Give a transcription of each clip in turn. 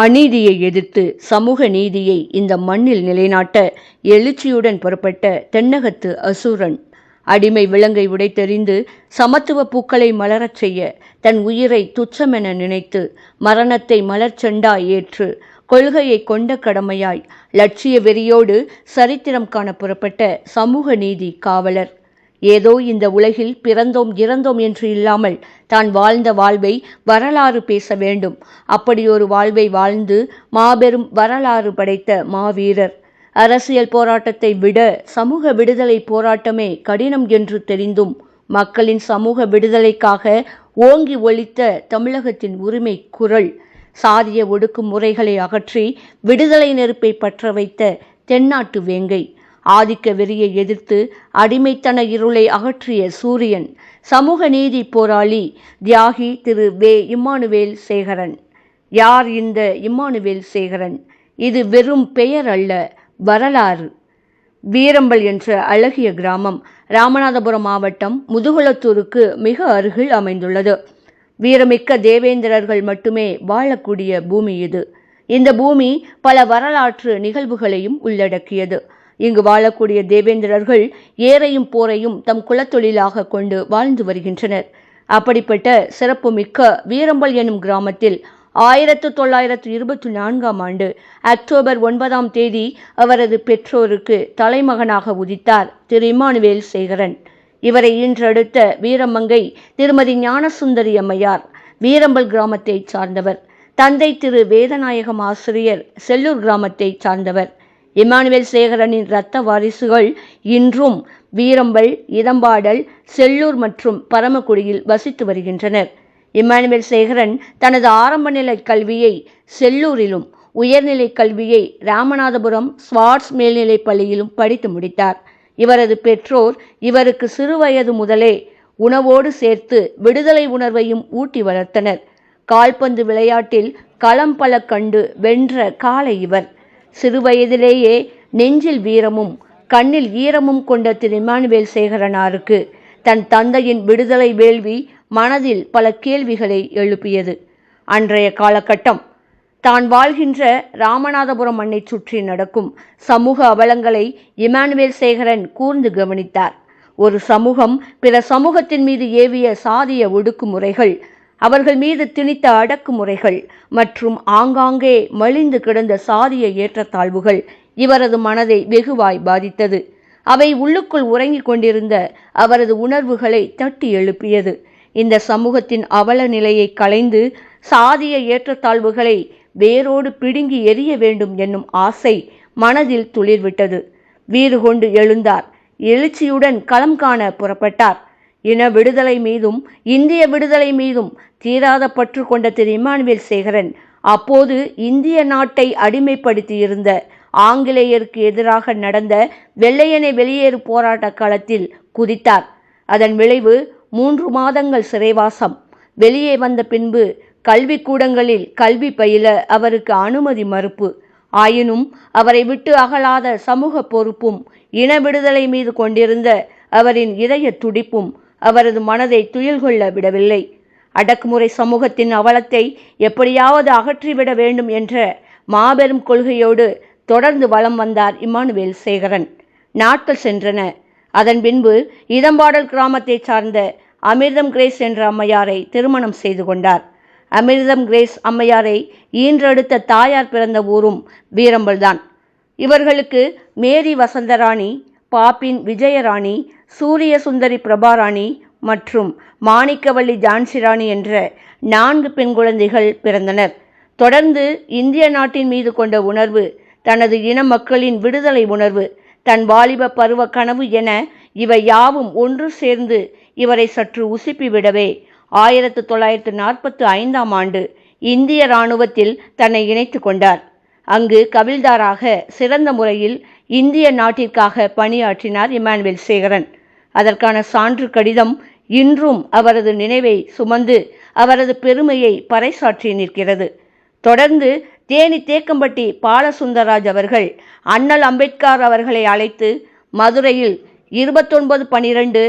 அநீதியை எதிர்த்து சமூக நீதியை இந்த மண்ணில் நிலைநாட்ட எழுச்சியுடன் புறப்பட்ட தென்னகத்து அசுரன். அடிமை விலங்கை உடைத்தெறிந்து சமத்துவ பூக்களை மலரச் செய்ய தன் உயிரை துச்சமென நினைத்து மரணத்தை மலர்ச்செண்டா ஏற்று கொள்கையை கொண்ட கடமையாய் லட்சிய வெறியோடு சரித்திரம் காண புறப்பட்ட சமூக நீதி காவலர். ஏதோ இந்த உலகில் பிறந்தோம் இறந்தோம் என்று இல்லாமல் தான் வாழ்ந்த வாழ்வை வரலாறு பேச வேண்டும். அப்படியொரு வாழ்வை வாழ்ந்து மாபெரும் வரலாறு படைத்த மாவீரர். அரசியல் போராட்டத்தை விட சமூக விடுதலை போராட்டமே கடினம் என்று தெரிந்தும் மக்களின் சமூக விடுதலைக்காக ஓங்கி ஒழித்த தமிழகத்தின் உரிமை குரல் சாதிய ஒடுக்கும் முறைகளை அகற்றி விடுதலை நெருப்பை பற்ற வைத்த தென்னாட்டு வேங்கை. ஆதிக்க வெறியை எதிர்த்து அடிமைத்தன இருளை அகற்றிய சூரியன் சமூக நீதி போராளி தியாகி திரு வே இம்மானுவேல் சேகரன். யார் இந்த இம்மானுவேல் சேகரன்? இது வெறும் பெயர் அல்ல வரலாறு. வீரம்பல் என்ற அழகிய கிராமம் ராமநாதபுரம் மாவட்டம் முதுகுளத்தூருக்கு மிக அருகில் அமைந்துள்ளது. வீரமிக்க தேவேந்திரர்கள் மட்டுமே வாழக்கூடிய பூமி இது. இந்த பூமி பல வரலாற்று நிகழ்வுகளையும் உள்ளடக்கியது. இங்கு வாழக்கூடிய தேவேந்திரர்கள் ஏரையும் போரையும் தம் குலத்தொழிலாக கொண்டு வாழ்ந்து வருகின்றனர். அப்படிப்பட்ட சிறப்புமிக்க வீரம்பல் எனும் கிராமத்தில் ஆயிரத்து தொள்ளாயிரத்து இருபத்தி நான்காம் ஆண்டு அக்டோபர் ஒன்பதாம் தேதி அவரது பெற்றோருக்கு தலைமகனாக உதித்தார் திரு இமானுவேல் சேகரன். இவரை இன்றடுத்த வீரமங்கை திருமதி ஞானசுந்தரி அம்மையார் வீரம்பல் கிராமத்தைச் சார்ந்தவர். தந்தை திரு வேதநாயகம் ஆசிரியர் செல்லூர் கிராமத்தைச் சார்ந்தவர். இமானுவேல் சேகரனின் இரத்த வாரிசுகள் இன்றும் வீரம்பல் இதம்பாடல் செல்லூர் மற்றும் பரமக்குடியில் வசித்து வருகின்றனர். இமானுவேல் சேகரன் தனது ஆரம்ப நிலை கல்வியை செல்லூரிலும் உயர்நிலை கல்வியை ராமநாதபுரம் ஸ்வார்ட்ஸ் மேல்நிலைப் பள்ளியிலும் படித்து முடித்தார். இவரது பெற்றோர் இவருக்கு சிறுவயது முதலே உணவோடு சேர்த்து விடுதலை உணர்வையும் ஊட்டி வளர்த்தனர். கால்பந்து விளையாட்டில் களம் பல கண்டு வென்ற காலை இவர். சிறுவயதிலேயே நெஞ்சில் வீரமும் கண்ணில் ஈரமும் கொண்ட திரு இமானுவேல் சேகரனாருக்கு தன் தந்தையின் விடுதலை வேள்வி மனதில் பல கேள்விகளை எழுப்பியது. அன்றைய காலகட்டம் தான் வாழ்கின்ற ராமநாதபுரம் மண்ணை சுற்றி நடக்கும் சமூக அவலங்களை இமானுவேல் சேகரன் கூர்ந்து கவனித்தார். ஒரு சமூகம் பிற சமூகத்தின் மீது ஏவிய சாதிய ஒடுக்குமுறைகள் அவர்கள் மீது திணித்த அடக்குமுறைகள் மற்றும் ஆங்காங்கே மலிந்து கிடந்த சாதிய ஏற்றத்தாழ்வுகள் இவரது மனதை வெகுவாய் பாதித்தது. அவை உள்ளுக்குள் உறங்கிக் கொண்டிருந்த அவரது உணர்வுகளை தட்டி எழுப்பியது. இந்த சமூகத்தின் அவல நிலையை களைந்து சாதிய ஏற்றத்தாழ்வுகளை வேரோடு பிடுங்கி எரிய வேண்டும் என்னும் ஆசை மனதில் துளிர்விட்டது. வீறு கொண்டு எழுந்தார். எழுச்சியுடன் களம் காண புறப்பட்டார். இன விடுதலை மீதும் இந்திய விடுதலை மீதும் தீராத பற்று கொண்ட திரு இமானுவேல் சேகரன் அப்போது இந்திய நாட்டை அடிமைப்படுத்தியிருந்த ஆங்கிலேயருக்கு எதிராக நடந்த வெள்ளையனை வெளியேறு போராட்ட காலத்தில் குதித்தார். அதன் விளைவு மூன்று மாதங்கள் சிறைவாசம். வெளியே வந்த பின்பு கல்விக்கூடங்களில் கல்வி பயில அவருக்கு அனுமதி மறுப்பு. ஆயினும் அவரை விட்டு அகலாத சமூக பொறுப்பும் இன விடுதலை மீது கொண்டிருந்த அவரின் இதய துடிப்பும் அவரது மனதை துயில் கொள்ள விடவில்லை. அடக்குமுறை சமூகத்தின் அவலத்தை எப்படியாவது அகற்றிவிட வேண்டும் என்ற மாபெரும் கொள்கையோடு தொடர்ந்து வலம் வந்தார் இமானுவேல் சேகரன். நாட்கள் சென்றன. அதன் பின்பு இதம்பாடல் கிராமத்தை சார்ந்த அமிர்தம் கிரேஸ் என்ற அம்மையாரை திருமணம் செய்து கொண்டார். அமிர்தம் கிரேஸ் அம்மையாரை ஈன்றெடுத்த தாயார் பிறந்த ஊரும் வீரம்பல்தான். இவர்களுக்கு மேரி வசந்தராணி பாப்பின் விஜயராணி சூரிய சுந்தரி பிரபாராணி மற்றும் மாணிக்கவல்லி ஜான்சிராணி என்ற நான்கு பெண் குழந்தைகள் பிறந்தனர். தொடர்ந்து இந்திய நாட்டின் மீது கொண்ட உணர்வு தனது இன மக்களின் விடுதலை உணர்வு தன் வாலிப பருவ கனவு என இவை யாவும் ஒன்று சேர்ந்து இவரை சற்று உசுப்பிவிடவே ஆயிரத்து தொள்ளாயிரத்து நாற்பத்து ஐந்தாம் ஆண்டு இந்திய இராணுவத்தில் தன்னை இணைத்து கொண்டார். அங்கு கவில்தாராக சிறந்த முறையில் இந்திய நாட்டிற்காக பணியாற்றினார் இமானுவேல் சேகரன். அதற்கான சான்று கடிதம் இன்றும் அவரது நினைவை சுமந்து அவரது பெருமையை பறைசாற்றி நிற்கிறது. தொடர்ந்து தேனி தேக்கம்பட்டி பாலசுந்தரராஜ் அவர்கள் அண்ணல் அம்பேத்கர் அவர்களை அழைத்து மதுரையில் இருபத்தொன்பது பனிரெண்டு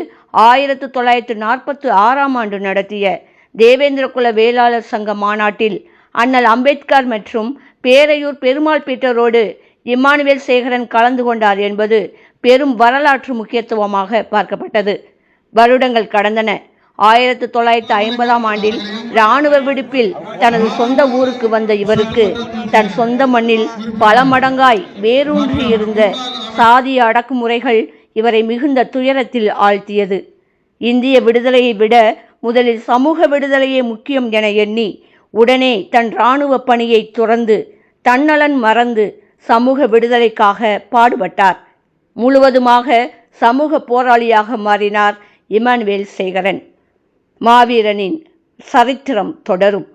ஆயிரத்து தொள்ளாயிரத்து நாற்பத்து ஆறாம் ஆண்டு நடத்திய தேவேந்திர குல வேளாளர் சங்க மாநாட்டில் அண்ணல் அம்பேத்கர் மற்றும் பேரையூர் பெருமாள் பீட்டரோடு இம்மானுவேல் சேகரன் கலந்து கொண்டார் என்பது பெரும் வரலாற்று முக்கியத்துவமாக பார்க்கப்பட்டது. வருடங்கள் கடந்தன. ஆயிரத்து தொள்ளாயிரத்து ஐம்பதாம் ஆண்டில் இராணுவ விடுப்பில் தனது சொந்த ஊருக்கு வந்த இவருக்கு தன் சொந்த மண்ணில் பல மடங்காய் வேரூன்றி இருந்த சாதிய அடக்குமுறைகள் இவரை மிகுந்த துயரத்தில் ஆழ்த்தியது. இந்திய விடுதலையை விட முதலில் சமூக விடுதலையே முக்கியம் என எண்ணி உடனே தன் இராணுவ பணியை துறந்து தன்னலன் மறந்து சமூக விடுதலைக்காக பாடுபட்டார். முழுவதுமாக சமூக போராளியாக மாறினார் இமானுவேல் சேகரன். மாவீரனின் சரித்திரம் தொடரும்.